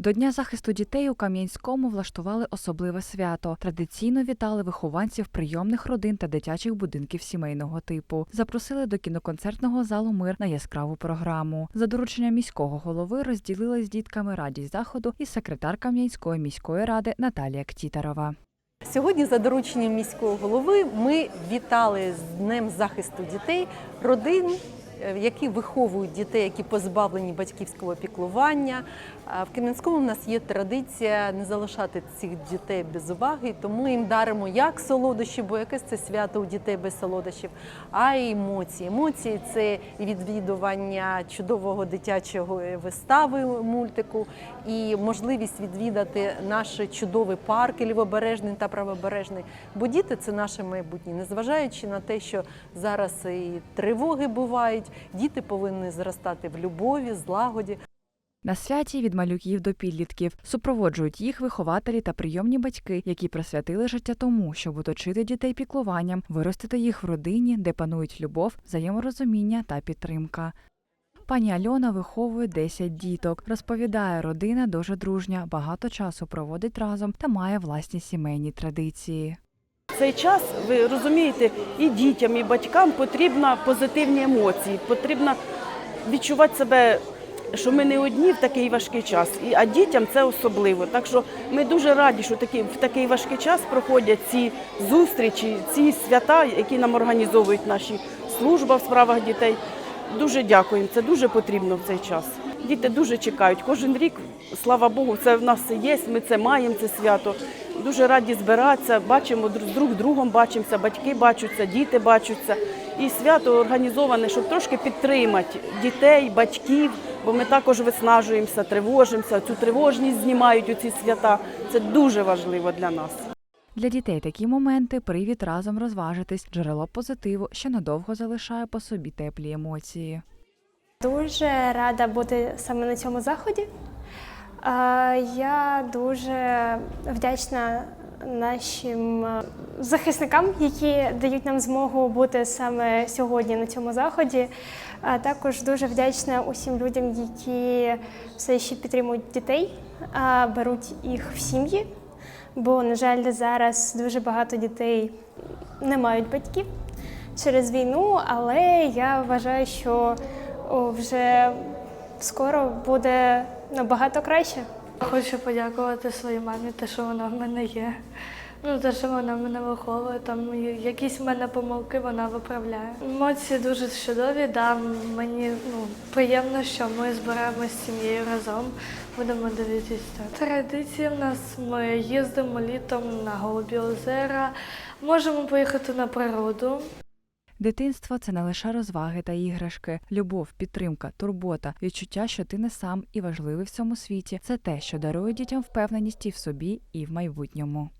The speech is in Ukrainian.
До Дня захисту дітей у Кам'янському влаштували особливе свято. Традиційно вітали вихованців прийомних родин та дитячих будинків сімейного типу. Запросили до кіноконцертного залу мир на яскраву програму. За дорученням міського голови розділили з дітками радість заходу і секретар Кам'янської міської ради Наталія Ктітарова. Сьогодні, за дорученням міського голови, ми вітали з Днем захисту дітей родин, які виховують дітей, які позбавлені батьківського піклування. В Кам'янському в нас є традиція не залишати цих дітей без уваги, тому їм даримо як солодощі, бо якесь це свято у дітей без солодощів, а й емоції. Емоції це і відвідування чудового дитячого вистави мультику, і можливість відвідати наш чудовий парк лівобережний та правобережний. Бо діти це наше майбутнє, незважаючи на те, що зараз і тривоги бувають, діти повинні зростати в любові, злагоді. На святі від малюків до підлітків супроводжують їх вихователі та прийомні батьки, які присвятили життя тому, щоб оточити дітей піклуванням, виростити їх в родині, де панують любов, взаєморозуміння та підтримка. Пані Альона виховує 10 діток. Розповідає, родина дуже дружня, багато часу проводить разом та має власні сімейні традиції. Цей час, ви розумієте, і дітям, і батькам потрібно позитивні емоції, потрібно відчувати себе, що ми не одні в такий важкий час, і- а дітям це особливо. Так що ми дуже раді, що такі, в такий важкий час проходять ці зустрічі, ці свята, які нам організовують наші служба в справах дітей. Дуже дякуємо, це дуже потрібно в цей час. Діти дуже чекають. Кожен рік, слава Богу, це в нас є. Ми це маємо, це свято. Дуже раді збиратися, бачимо друг з друг другом, бачимося, батьки бачаться, діти бачаться. І свято організоване, щоб трошки підтримати дітей, батьків, бо ми також виснажуємося, тривожимося. Цю тривожність знімають у ці свята. Це дуже важливо для нас. Для дітей такі моменти привід разом розважитись, джерело позитиву, що надовго залишає по собі теплі емоції. Дуже рада бути саме на цьому заході. Я дуже вдячна нашим е, захисникам, які дають нам змогу бути саме сьогодні на цьому заході. А також дуже вдячна усім людям, які все ще підтримують дітей, беруть їх в сім'ї. Бо, на жаль, зараз дуже багато дітей не мають батьків через війну, але я вважаю, що вже скоро буде набагато краще. Хочу подякувати своїй мамі, те, що вона в мене є. Ну, те, що вона мене виховує, там якісь в мене помилки вона виправляє. Емоції дуже чудові. Да, мені ну, приємно, що ми збираємося з сім'єю разом, будемо дивитися. Традиції в нас ми їздимо літом на Голубі озера, можемо поїхати на природу. Дитинство це не лише розваги та іграшки, любов, підтримка, турбота, відчуття, що ти не сам і важливий в цьому світі. Це те, що дарує дітям впевненість і в собі, і в майбутньому.